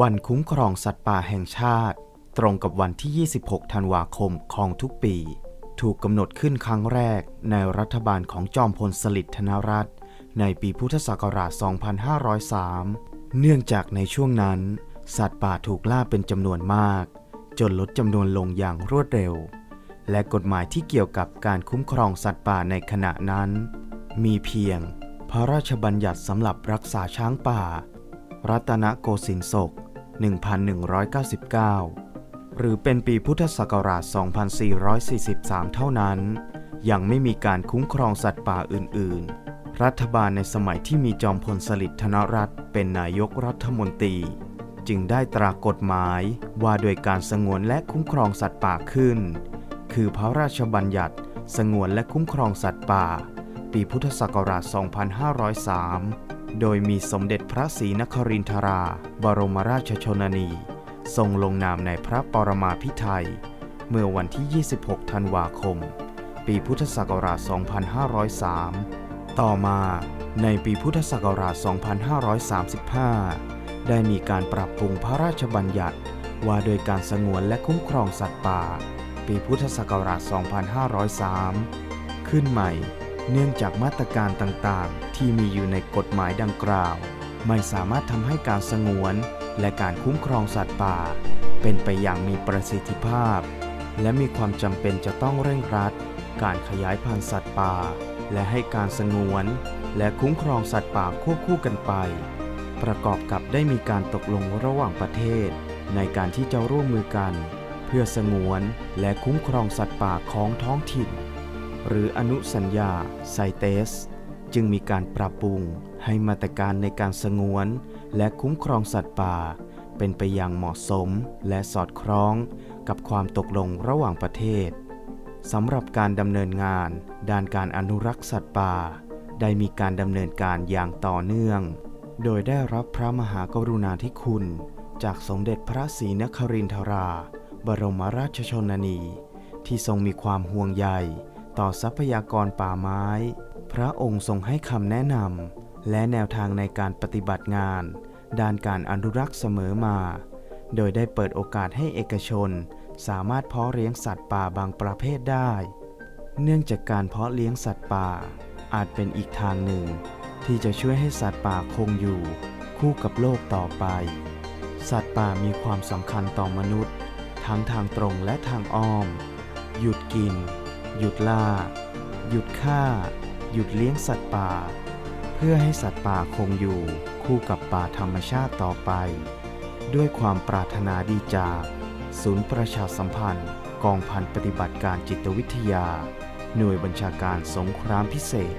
วันคุ้มครองสัตว์ป่าแห่งชาติ ตรงกับวันที่ 26 ธันวาคมของทุกปี ถูกกำหนดขึ้นครั้งแรกในรัฐบาลของจอมพลสฤษดิ์ธนรัตน์ในปีพุทธศักราช 2503 เนื่องจากในช่วงนั้น สัตว์ป่าถูกล่าเป็นจำนวนมาก จนลดจำนวนลงอย่างรวดเร็ว และกฎหมายที่เกี่ยวกับการคุ้มครองสัตว์ป่าในขณะนั้น มีเพียง พระราชบัญญัติสำหรับรักษาช้างป่า รัตนโกสินทร์ศก 1199 หรือเป็นปีพุทธศักราช 2443 เท่านั้น ยังไม่มีการคุ้มครองสัตว์ป่าอื่น ๆ รัฐบาลในสมัยที่มีจอมพลสฤษดิ์ธนรัตน์เป็นนายกรัฐมนตรี จึงได้ตรากฎหมายว่าโดยการสงวนและคุ้มครองสัตว์ป่าขึ้น คือพระราชบัญญัติสงวนและคุ้มครองสัตว์ป่า ปีพุทธศักราช 2503 โดยมีสมเด็จพระศรีนครินทรา บรมราชชนนี ทรงลงนามในพระปรมาภิไธยเมื่อวันที่ 26 ธันวาคม ปีพุทธศักราช 2503 ต่อมาในปีพุทธศักราช 2535 ได้มีการปรับปรุงพระราชบัญญัติ ว่าโดยการสงวนและคุ้มครองสัตว์ป่า ปีพุทธศักราช 2503 ขึ้นใหม่ เนื่องจากมาตรการต่างๆ ที่มีอยู่ในกฎหมายดังกล่าว ไม่สามารถทำให้การสงวน และการคุ้มครองสัตว์ป่า เป็นไปอย่างมีประสิทธิภาพ และมีความจำเป็นจะต้องเร่งรัด การขยายพันธุ์สัตว์ป่า และให้การสงวน และคุ้มครองสัตว์ป่าควบคู่กันไป ประกอบกับได้มีการตกลงระหว่างประเทศ ในการที่จะร่วมมือกัน เพื่อสงวนและคุ้มครองสัตว์ป่าของท้องถิ่น หรืออนุสัญญาไซเตส จึงมีการปรับปรุงให้มาตรการในการสงวน และคุ้มครองสัตว์ป่า เป็นไปอย่างเหมาะสมและสอดคล้องกับความตกลงระหว่างประเทศสำหรับการดำเนินงานด้านการอนุรักษ์สัตว์ป่า ได้มีการดำเนินการอย่างต่อเนื่อง โดยได้รับพระมหากรุณาธิคุณ จากสมเด็จพระศรีนครินทรา บรมราชชนนี ที่ทรงมีความห่วงใย ต่อทรัพยากรป่าไม้ พระองค์ทรงให้คำแนะนำและแนวทางในการปฏิบัติงาน ด้านการอนุรักษ์เสมอมา โดยได้เปิดโอกาสให้เอกชน สามารถเพาะเลี้ยงสัตว์ป่าบางประเภทได้ เนื่องจากการเพาะเลี้ยงสัตว์ป่า อาจเป็นอีกทางหนึ่ง ที่จะช่วยให้สัตว์ป่าคงอยู่ คู่กับโลกต่อไป สัตว์ป่ามีความสำคัญต่อมนุษย์ ทั้งทางตรงและทางอ้อม หยุดกิน หยุดล่า หยุดฆ่า หยุดเลี้ยงสัตว์ป่า เพื่อให้สัตว์ป่าคงอยู่คู่กับป่าธรรมชาติต่อไป ด้วยความปรารถนาดีจาก ศูนย์ประชาสัมพันธ์ กองพันปฏิบัติการจิตวิทยา หน่วยบัญชาการสงครามพิเศษ